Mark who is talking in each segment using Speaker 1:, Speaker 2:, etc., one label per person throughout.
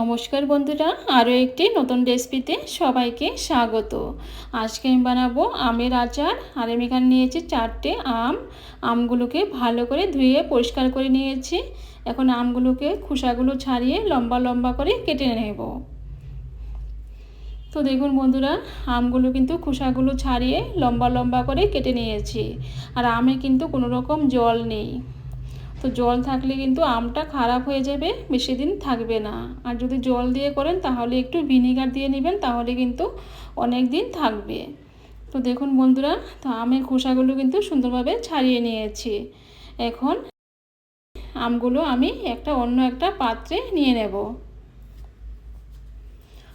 Speaker 1: নমস্কার বন্ধুরা, আরও একটি নতুন রেসিপিতে সবাইকে স্বাগত। আজকে আমি বানাবো আমের আচার। আর আমি এখানে নিয়েছি চারটে আম। আমগুলোকে ভালো করে ধুয়ে পরিষ্কার করে নিয়েছি। এখন আমগুলোকে খোসাগুলো ছাড়িয়ে লম্বা লম্বা করে কেটে নেব। তো দেখুন বন্ধুরা, আমগুলো কিন্তু খোসাগুলো ছাড়িয়ে লম্বা লম্বা করে কেটে নিয়েছি। আর আমে কিন্তু কোনো রকম জল নেই। তো জল থাকলে কিন্তু আমটা খারাপ হয়ে যাবে, বেশি দিন থাকবে না। আর যদি জল দিয়ে করেন তাহলে একটু ভিনিগার দিয়ে নেবেন, তাহলে কিন্তু অনেক দিন থাকবে। তো দেখুন বন্ধুরা, তো আমের খোসাগুলো কিন্তু সুন্দরভাবে ছাড়িয়ে নিয়েছি। এখন আমগুলো আমি একটা অন্য একটা পাত্রে নিয়ে নেব।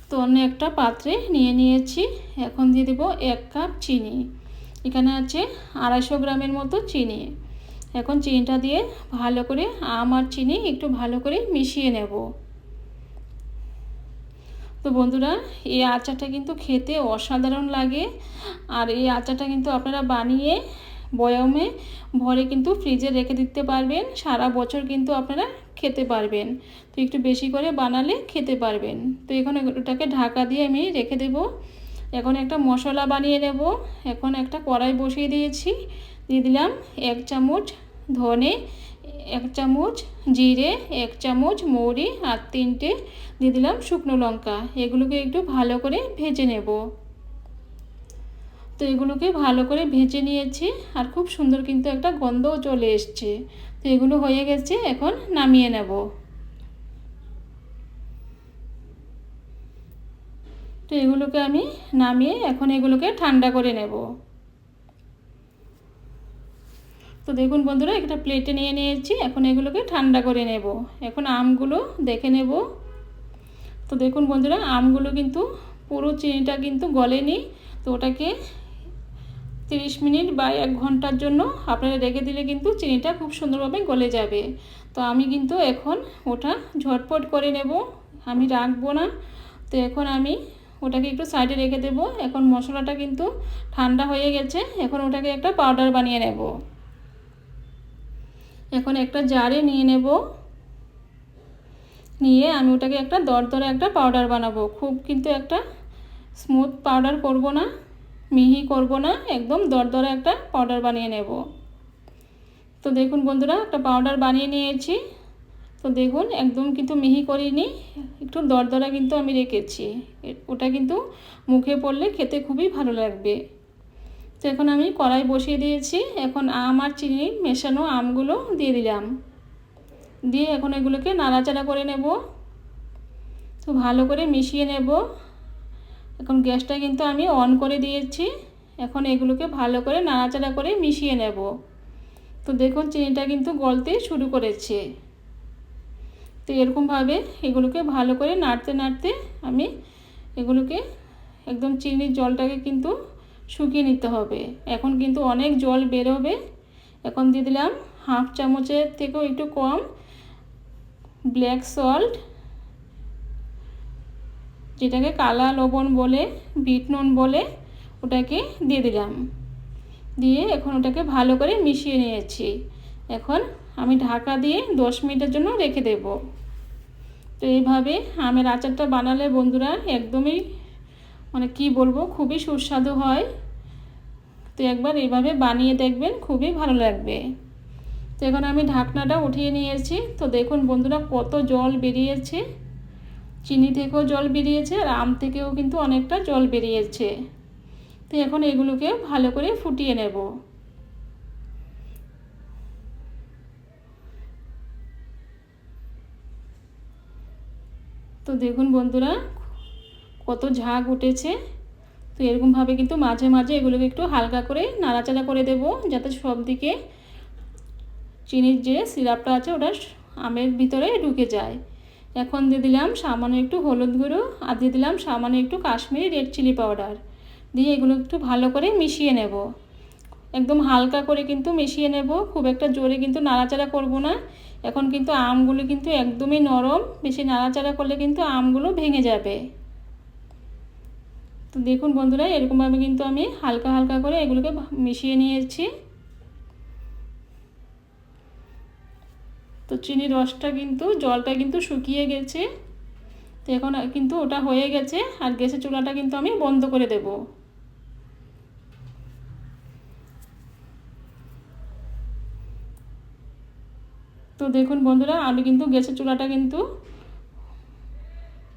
Speaker 1: তো অন্য একটা পাত্রে নিয়ে নিয়েছি। এখন দিয়ে দেবো এক কাপ চিনি। এখানে আছে আড়াইশো গ্রামের মতো চিনি। এখন চিনিটা দিয়ে ভালো করে আম আর চিনি একটু ভালো করে মিশিয়ে নেব। তো বন্ধুরা, এই আচারটা কিন্তু খেতে অসাধারণ লাগে। আর এই আচারটা কিন্তু আপনারা বানিয়ে বয়মে ভরে কিন্তু ফ্রিজে রেখে দিতে পারবেন। সারা বছর কিন্তু আপনারা খেতে পারবেন। তো একটু বেশি করে বানালে খেতে পারবেন। তো এখন ওটাকে ঢাকা দিয়ে আমি রেখে দেব। এখন একটা মশলা বানিয়ে নেব। এখন একটা কড়াই বসিয়ে দিয়েছি। দিয়ে দিলাম এক চামচ ধনে এক চামচ, জিরে এক চামচ, মৌরি আর তিনটে দিয়ে দিলাম শুকনো লঙ্কা। এগুলোকে একটু ভালো করে ভেজে নেব। তো এগুলোকে ভালো করে ভেজে নিয়েছি আর খুব সুন্দর কিন্তু একটা গন্ধও চলে এসছে। তো এগুলো হয়ে গেছে, এখন নামিয়ে নেব। তো এগুলোকে আমি নামিয়ে এখন এগুলোকে ঠান্ডা করে নেব। তো দেখুন বন্ধুরা একটা প্লেটে নিয়ে নিয়েছি। এখন এগুলোকে ঠান্ডা করে নেব। এখন আমগুলো দেখে নেব। তো দেখুন বন্ধুরা, আমগুলো কিন্তু পুরো চিনিটা কিন্তু গলেনি। তো ওটাকে তিরিশ মিনিট বা এক ঘণ্টার জন্য আপনারা রেখে দিলে কিন্তু চিনিটা খুব সুন্দরভাবে গলে যাবে। তো আমি কিন্তু এখন ওটা ঝটপট করে নেব। আমি রাখব না। তো এখন আমি ওটাকে একটু সাইডে রেখে দেবো। এখন মশলাটা কিন্তু ঠান্ডা হয়ে গেছে। এখন ওটাকে একটা পাউডার বানিয়ে নেব। এখন একটা জারে নিয়ে নেব। নিয়ে আমি ওটাকে একটা দরদরে একটা পাউডার বানাবো। খুব কিন্তু একটা স্মুথ পাউডার করব না, মিহি করব না, একদম দরদরে একটা পাউডার বানিয়ে নেব। তো দেখুন বন্ধুরা, একটা পাউডার বানিয়ে নিয়েছি। তো দেখুন, একদম কিন্তু মিহি করিনি, একটু দরদরা কিন্তু আমি রেখেছি। ওটা কিন্তু মুখে পড়লে খেতে খুবই ভালো লাগবে। এখন আমি কড়াই বসিয়ে দিয়েছি। এখন আম আর চিনি মেশানো আমগুলো দিয়ে দিলাম। দিয়ে এখন এগুলোকে নাড়াচাড়া করে নেব। তো ভালো করে মিশিয়ে নেব। এখন গ্যাসটা কিন্তু আমি অন করে দিয়েছি। এখন এগুলোকে ভালো করে নাড়াচাড়া করে মিশিয়ে নেব। তো দেখুন চিনিটা কিন্তু গলতে শুরু করেছে। তো এরকমভাবে এগুলোকে ভালো করে নাড়তে নাড়তে আমি এগুলোকে একদম চিনির জলটাকে কিন্তু শুকিয়ে নিতে হবে। এখন কিন্তু অনেক জল বেরোবে। এখন দিয়ে দিলাম হাফ চামচের থেকেও একটু কম ব্ল্যাক সল্ট যেটাকে কালা লবণ বলে, বিট নুন বলে, ওটাকে দিয়ে দিলাম। দিয়ে এখন ওটাকে ভালো করে মিশিয়ে নিয়েছি। এখন আমি ঢাকা দিয়ে দশ মিনিটের জন্য রেখে দেব। তো এইভাবে আমের আচারটা বানালে বন্ধুরা একদমই মানে কি বলব, খুবই সুস্বাদু হয়। তো একবার এইভাবে বানিয়ে দেখবেন, খুবই ভালো লাগবে। তো এখন আমি ঢাকনাটা উঠিয়ে নিয়েছি। তো দেখুন বন্ধুরা, কত জল বেরিয়েছে। চিনি থেকেও জল বেরিয়েছে আর আম থেকেও কিন্তু অনেকটা জল বেরিয়েছে। তো এখন এগুলোকে ভালো করে ফুটিয়ে নেব। তো দেখুন বন্ধুরা ঝাঁক উঠেছে তো এরকমভাবে কিন্তু মাঝে মাঝে এগুলোকে একটু হালকা করে নাড়াচাড়া করে দেব, যাতে সব দিকে চিনির যে সিরাপটা আছে ওটা আমের ভিতরে ঢুকে যায়। এখন দিয়ে দিলাম সামান্য একটু হলুদ গুঁড়ো আর দিয়ে দিলাম সামান্য একটু কাশ্মীরি রেড চিলি পাউডার। দিয়ে এগুলো একটু ভালো করে মিশিয়ে নেব। একদম হালকা করে কিন্তু মিশিয়ে নেব, খুব একটা জোরে কিন্তু নাড়াচাড়া করব না। এখন কিন্তু আমগুলো কিন্তু একদমই নরম, বেশি নাড়াচাড়া করলে কিন্তু আমগুলো ভেঙে যাবে। তো দেখুন বন্ধুরা এরকমভাবে কিন্তু আমি হালকা হালকা করে এগুলোকে মিশিয়ে নিয়েছি। তো চিনির রসটা কিন্তু, জলটা কিন্তু শুকিয়ে গেছে। তো এখন কিন্তু ওটা হয়ে গেছে আর গ্যাসের চুলাটা কিন্তু আমি বন্ধ করে দেব। তো দেখুন বন্ধুরা আমি কিন্তু গ্যাসের চুলাটা কিন্তু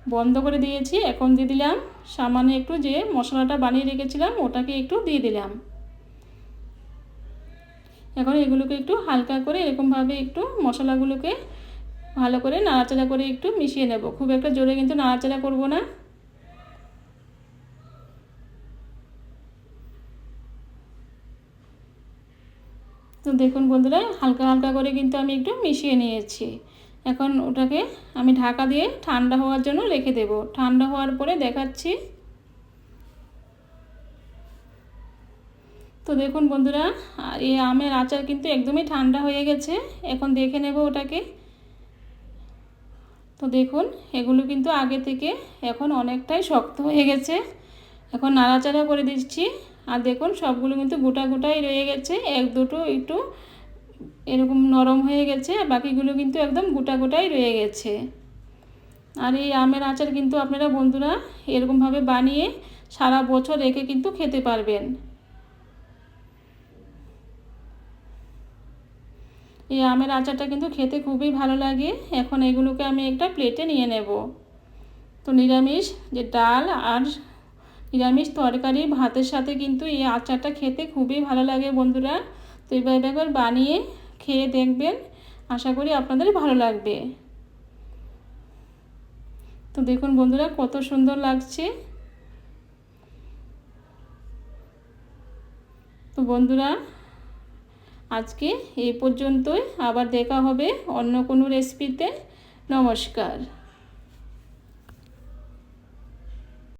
Speaker 1: বন্ধ করে দিয়েছি। এখন দিয়ে দিলাম সামান্য একটু যে মশলাটা বানিয়ে রেখেছিলাম, ওটাকে একটু দিয়ে দিলাম। এখন এগুলোকে একটু হালকা করে এরকমভাবে একটু মশলাগুলোকে ভালো করে নাড়াচাড়া করে একটু মিশিয়ে নেব। খুব একটা জোরে কিন্তু নাড়াচাড়া করব না। তো দেখুন বন্ধুরা, হালকা হালকা করে কিন্তু আমি একটু মিশিয়ে নিয়েছি। এখন ওটাকে আমি ঢাকা দিয়ে ঠান্ডা হওয়ার জন্য রেখে দেব। ঠান্ডা হওয়ার পরে দেখাচ্ছি। তো দেখুন বন্ধুরা এই আমের আচার কিন্তু একদমই ঠান্ডা হয়ে গেছে। এখন দেখে নেব ওটাকে। তো দেখুন, এগুলো কিন্তু আগে থেকে এখন অনেকটাই শক্ত হয়ে গেছে। এখন নাড়াচাড়া করে দিচ্ছি। আর দেখুন, সবগুলো কিন্তু গোটা গোটাই রয়ে গেছে। এক দুটো, একটু এরকম নরম হয়ে গেছে বাকিগুলো কিন্তু একদম গোটা গোটাই রয়ে গেছে। আর এই আমের আচার কিন্তু আপনারা বন্ধুরা এরকমভাবে বানিয়ে সারা বছর রেখে কিন্তু খেতে পারবেন। এই আমের আচারটা কিন্তু খেতে খুবই ভালো লাগে। এখন এগুলোকে আমি একটা প্লেটে নিয়ে নেব। তো নিরামিষ যে ডাল আর নিরামিষ তরকারি, ভাতের সাথে কিন্তু এই আচারটা খেতে খুবই ভালো লাগে বন্ধুরা। তো এইভাবে একবার বানিয়ে খেয়ে দেখবেন। আশা করি আপনাদের ভালো লাগবে। তো দেখুন বন্ধুরা কত সুন্দর লাগছে। তো বন্ধুরা আজকে এই পর্যন্তই। আবার দেখা হবে অন্য কোনো রেসিপিতে নমস্কার।